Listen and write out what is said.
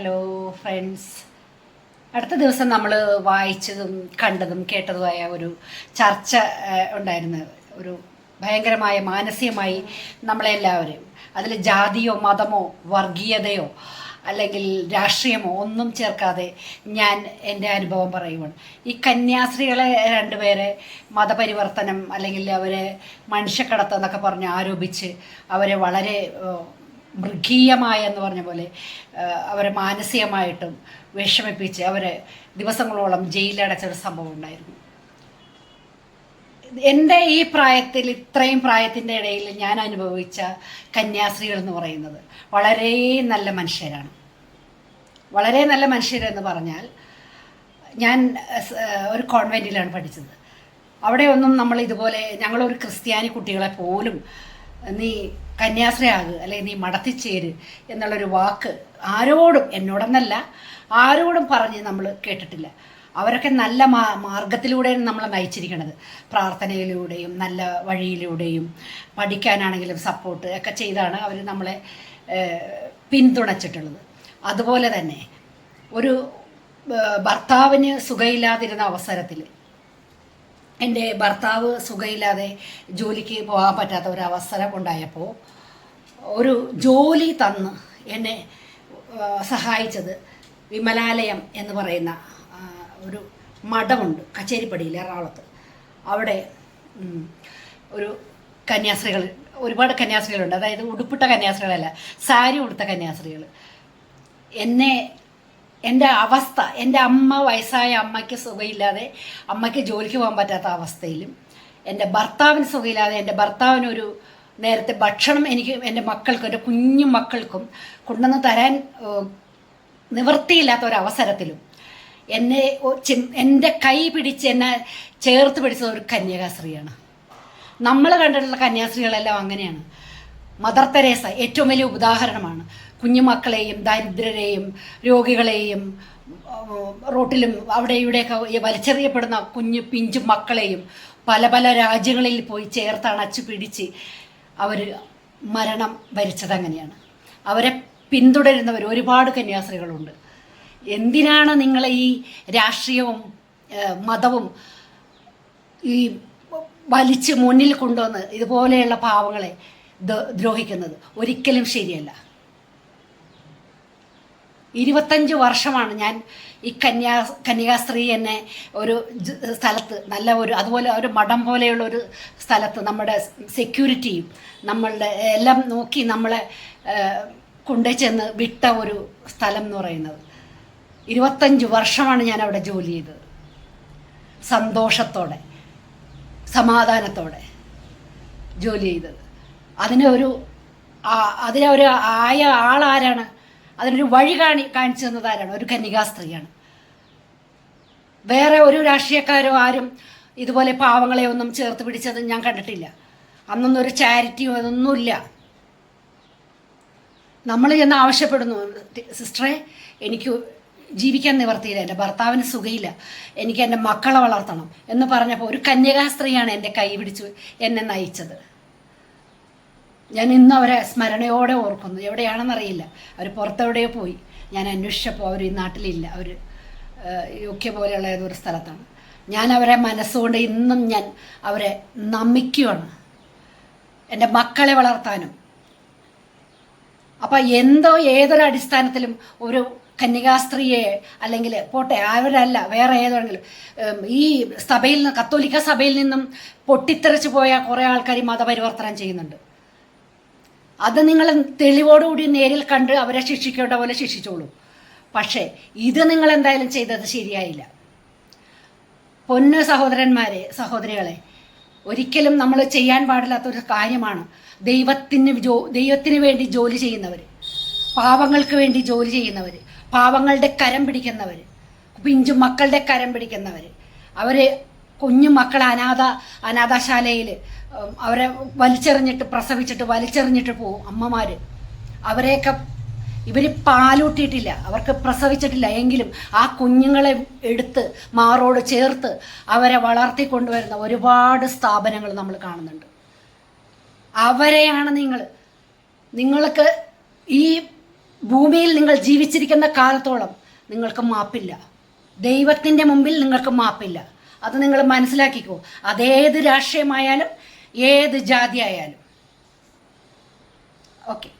Hello friends അടുത്ത ദിവസം നമ്മൾ വായിച്ചതും കണ്ടതും കേട്ടതുമായ ഒരു ചർച്ച ഉണ്ടായിരുന്നു. ഒരു ഭയങ്കരമായ മാനസികമായി നമ്മളെല്ലാവരും അതിൽ ജാതിയോ മതമോ വർഗീയതയോ അല്ലെങ്കിൽ രാഷ്ട്രീയമോ ഒന്നും ചേർക്കാതെ ഞാൻ എന്റെ അനുഭവം പറയുവാണ്. ഈ കന്യാസ്ത്രീകളെ രണ്ടുപേരെ മതപരിവർത്തനം അല്ലെങ്കിൽ അവരെ മനുഷ്യക്കടത്ത് എന്നൊക്കെ പറഞ്ഞ് ആരോപിച്ച് അവരെ വളരെ മൃഗീയമായ എന്ന് പറഞ്ഞ പോലെ അവരെ മാനസികമായിട്ടും വിഷമിപ്പിച്ച് അവരെ ദിവസങ്ങളോളം ജയിലിലടച്ചൊരു സംഭവം ഉണ്ടായിരുന്നു. എന്റെ ഈ പ്രായത്തിൽ ഇത്രയും പ്രായത്തിന്റെ ഇടയിൽ ഞാൻ അനുഭവിച്ച കന്യാസ്ത്രീകൾ എന്ന് പറയുന്നത് വളരെ നല്ല മനുഷ്യരാണ്. വളരെ നല്ല മനുഷ്യരെന്ന് പറഞ്ഞാൽ ഞാൻ ഒരു കോൺവെന്റിലാണ് പഠിച്ചത്. അവിടെയൊന്നും നമ്മൾ ഇതുപോലെ ഞങ്ങളൊരു ക്രിസ്ത്യാനി കുട്ടികളെ പോലും നീ കന്യാസ്ത്രീ ആകുക അല്ലെങ്കിൽ നീ മടത്തിച്ചേര് എന്നുള്ളൊരു വാക്ക് ആരോടും എന്നോടെന്നല്ല ആരോടും പറഞ്ഞ് നമ്മൾ കേട്ടിട്ടില്ല. അവരൊക്കെ നല്ല മാ മാർഗത്തിലൂടെയാണ് നമ്മളെ നയിച്ചിരിക്കുന്നത് പ്രാർത്ഥനയിലൂടെയും നല്ല വഴിയിലൂടെയും പഠിക്കാനാണെങ്കിലും സപ്പോർട്ട് ഒക്കെ ചെയ്താണ് അവർ നമ്മളെ പിന്തുണച്ചിട്ടുള്ളത്. അതുപോലെ തന്നെ ഒരു ഭർത്താവിന് സുഖമില്ലാതിരുന്ന അവസരത്തിൽ എന്റെ ഭർത്താവ് സുഖമില്ലാതെ ജോലിക്ക് പോകാൻ പറ്റാത്ത ഒരു അവസരം ഉണ്ടായപ്പോൾ ഒരു ജോലി തന്ന് എന്നെ സഹായിച്ചത് വിമലാലയം എന്ന് പറയുന്ന ഒരു മഠമുണ്ട് കച്ചേരിപ്പടിയിൽ എറണാകുളത്ത്. അവിടെ ഒരു കന്യാസ്ത്രീകൾ ഒരുപാട് കന്യാസ്ത്രീകളുണ്ട്. അതായത് ഉടുപ്പിട്ട കന്യാസ്ത്രീകളല്ല സാരി ഉടുത്ത കന്യാസ്ത്രീകൾ. എന്നെ എന്റെ അവസ്ഥ എന്റെ അമ്മ വയസ്സായ അമ്മയ്ക്ക് സുഖമില്ലാതെ അമ്മയ്ക്ക് ജോലിക്ക് പോകാൻ പറ്റാത്ത അവസ്ഥയിലും എന്റെ ഭർത്താവിന് സുഖമില്ലാതെ എന്റെ ഭർത്താവിനൊരു നേരത്തെ ഭക്ഷണം എനിക്ക് എന്റെ മക്കൾക്കും എന്റെ കുഞ്ഞു മക്കൾക്കും കൊണ്ടുവന്ന് തരാൻ നിവൃത്തിയില്ലാത്ത ഒരവസരത്തിലും എന്നെ എന്റെ കൈ പിടിച്ച് എന്നെ ചേർത്ത് പിടിച്ചത് ഒരു കന്യാകാശ്രീയാണ് നമ്മൾ കണ്ടിട്ടുള്ള കന്യാസ്ത്രീകളെല്ലാം അങ്ങനെയാണ്. മദർ തെരേസ ഏറ്റവും വലിയ ഉദാഹരണമാണ്. കുഞ്ഞുമക്കളെയും ദരിദ്രരെയും രോഗികളെയും റോട്ടിലും അവിടെ ഇവിടെയൊക്കെ വലിച്ചെറിയപ്പെടുന്ന കുഞ്ഞു പിഞ്ചു മക്കളെയും പല പല രാജ്യങ്ങളിൽ പോയി ചേർത്തണച്ചു പിടിച്ച് അവർ മരണം വരിച്ചത് അങ്ങനെയാണ്. അവരെ പിന്തുടരുന്നവർ ഒരുപാട് കന്യാസ്ത്രീകളുണ്ട്. എന്തിനാണ് നിങ്ങളെ ഈ രാഷ്ട്രീയവും മതവും ഈ വലിച്ച് മുന്നിൽ കൊണ്ടുവന്ന് ഇതുപോലെയുള്ള പാവങ്ങളെ ദ്രോ- ദ്രോഹിക്കുന്നത്? ഒരിക്കലും ശരിയല്ല. ഇരുപത്തഞ്ച് വർഷമാണ് ഞാൻ ഈ കന്യാ കന്യാസ്ത്രീ എന്നെ ഒരു സ്ഥലത്ത് നല്ല ഒരു അതുപോലെ ഒരു മഠം പോലെയുള്ള ഒരു സ്ഥലത്ത് നമ്മുടെ സെക്യൂരിറ്റിയും നമ്മളുടെ എല്ലാം നോക്കി നമ്മളെ കൊണ്ടു ചെന്ന് വിട്ട ഒരു സ്ഥലം എന്ന് പറയുന്നത്. ഇരുപത്തഞ്ച് വർഷമാണ് ഞാൻ അവിടെ ജോലി ചെയ്തത്. സന്തോഷത്തോടെ സമാധാനത്തോടെ ജോലി ചെയ്തത്. അതിനൊരു ഒരു ആ- അതിനെ ഒരു ആയ ആളാരാണ് അതിനൊരു വഴി കാണി കാണിച്ചു തന്നത് ആരാണ് ഒരു കന്യകാസ്ത്രീയാണ് വേറെ ഒരു രാഷ്ട്രീയക്കാരോ ആരും ഇതുപോലെ പാവങ്ങളെ ഒന്നും ചേർത്ത് പിടിച്ചത് ഞാൻ കണ്ടിട്ടില്ല. അന്നൊന്നും ഒരു ചാരിറ്റിയോ അതൊന്നുമില്ല നമ്മൾ ചെന്ന് ആവശ്യപ്പെടുന്നു സിസ്റ്ററെ എനിക്ക് ജീവിക്കാൻ നിവർത്തിയില്ല. എന്റെ ഭർത്താവിന് സുഖയില്ല. എനിക്ക് എന്റെ മക്കളെ വളർത്തണം. എന്ന് പറഞ്ഞപ്പോൾ ഒരു കന്യകാ സ്ത്രീയാണ് എന്റെ കൈ പിടിച്ച് എന്നെ നയിച്ചത്. ഞാൻ ഇന്ന് അവരെ സ്മരണയോടെ ഓർക്കുന്നു. എവിടെയാണെന്നറിയില്ല. അവർ പുറത്തെവിടെയോ പോയി. ഞാൻ അന്വേഷിച്ചപ്പോൾ അവർ ഈ നാട്ടിലില്ല. അവർ യു കെ പോലെയുള്ള ഏതൊരു സ്ഥലത്താണ്. ഞാൻ അവരെ മനസ്സുകൊണ്ട് ഇന്നും ഞാൻ അവരെ നമിക്കുകയാണ്. എന്റെ മക്കളെ വളർത്താനും. അപ്പം എന്തോ ഏതൊരു അടിസ്ഥാനത്തിലും ഒരു കന്യകാസ്ത്രീയെ അല്ലെങ്കിൽ പോട്ടെ അവരല്ല വേറെ ഏതെങ്കിലും ഈ സഭയിൽ നിന്ന് കത്തോലിക്ക സഭയിൽ നിന്നും പൊട്ടിത്തെറിച്ച് പോയ കുറേ ആൾക്കാർ മതപരിവർത്തനം ചെയ്യുന്നുണ്ട്. അത് നിങ്ങൾ തെളിവോടുകൂടി നേരിൽ കണ്ട് അവരെ ശിക്ഷിക്കേണ്ട പോലെ ശിക്ഷിച്ചോളൂ. പക്ഷേ ഇത് നിങ്ങൾ എന്തായാലും ചെയ്തത് ശരിയായില്ല. പൊന്ന് സഹോദരന്മാരെ സഹോദരികളെ ഒരിക്കലും നമ്മൾ ചെയ്യാൻ പാടില്ലാത്തൊരു കാര്യമാണ് ദൈവത്തിന് ജോ ദൈവത്തിന് വേണ്ടി ജോലി ചെയ്യുന്നവർ പാവങ്ങൾക്ക് വേണ്ടി ജോലി ചെയ്യുന്നവർ പാവങ്ങളുടെ കരം പിടിക്കുന്നവർ പിഞ്ചു മക്കളുടെ കരം പിടിക്കുന്നവർ. അവർ കുഞ്ഞു മക്കൾ അനാഥ അനാഥശാലയിൽ അവരെ വലിച്ചെറിഞ്ഞിട്ട് പ്രസവിച്ചിട്ട് വലിച്ചെറിഞ്ഞിട്ട് പോവും അമ്മമാർ അവരെയൊക്കെ ഇവർ പാലൂട്ടിയിട്ടില്ല. അവർക്ക് പ്രസവിച്ചിട്ടില്ല. എങ്കിലും ആ കുഞ്ഞുങ്ങളെ എടുത്ത് മാറോട് ചേർത്ത് അവരെ വളർത്തി കൊണ്ടുവരുന്ന ഒരുപാട് സ്ഥാപനങ്ങൾ നമ്മൾ കാണുന്നുണ്ട്. അവരെയാണ് നിങ്ങൾ. നിങ്ങൾക്ക് ഈ ഭൂമിയിൽ നിങ്ങൾ ജീവിച്ചിരിക്കുന്ന കാലത്തോളം നിങ്ങൾക്ക് മാപ്പില്ല. ദൈവത്തിന്റെ മുമ്പിൽ നിങ്ങൾക്ക് മാപ്പില്ല. അത് നിങ്ങൾ മനസ്സിലാക്കിക്കോ. അതേത് രാഷ്ട്രീയമായാലും ഏത് ജാതി ആയാലും ഓക്കെ